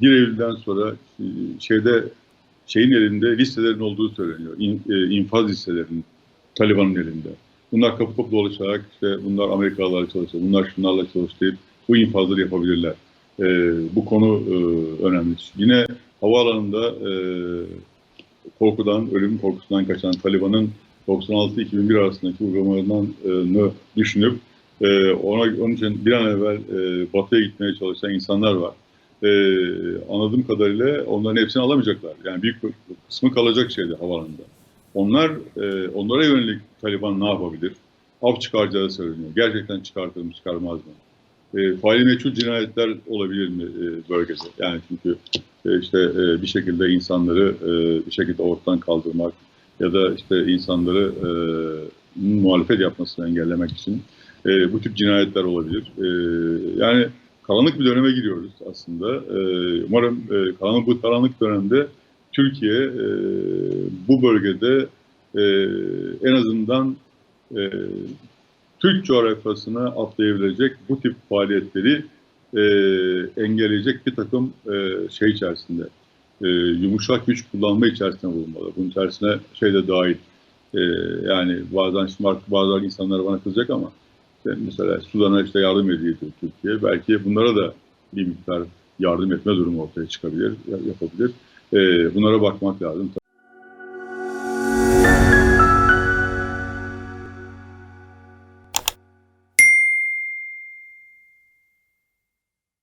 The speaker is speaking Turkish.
1 Eylül'den sonra e, şeyde şeyin elinde listelerin olduğu söyleniyor. E, infaz listelerinin Taliban'ın elinde. Bunlar kapı kapı dolaşarak işte bunlar Amerikalılarla çalışıyor, bunlar şunlarla çalıştırıp bu infazları yapabilirler. E, bu konu e, önemli. Yine havaalanında e, korkudan, ölüm korkusundan kaçan Taliban'ın 96-2001 arasındaki uygulamalarını düşünüp e, ona onun için bir an evvel e, batıya gitmeye çalışan insanlar var. E, anladığım kadarıyla onların hepsini alamayacaklar. Yani büyük kısmı kalacak şeyde havaalanında. Onlar e, onlara yönelik Taliban ne yapabilir? Av çıkaracağı söyleniyor. Gerçekten çıkartır mı, çıkarmaz mı? E, faili meçhul cinayetler olabilir mi e, bölgede? Yani çünkü e, işte e, bir şekilde insanları e, bir şekilde ortadan kaldırmak ya da işte insanları e, muhalefet yapmasını engellemek için e, bu tip cinayetler olabilir. E, yani karanlık bir döneme giriyoruz aslında. E, umarım e, karanlık bu karanlık dönemde Türkiye e, bu bölgede e, en azından Türk coğrafyasına atlayabilecek bu tip faaliyetleri engelleyecek bir takım şey içerisinde yumuşak güç kullanma içerisinde bulunmalı. Bunun içerisine şey de dahil. E, yani bazen şimdi artık bazı insanlar bana kızacak ama mesela Sudan'a işte yardım ediyor Türkiye. Belki bunlara da bir miktar yardım etme durumu ortaya çıkabilir, yapabilir. E, bunlara bakmak lazım.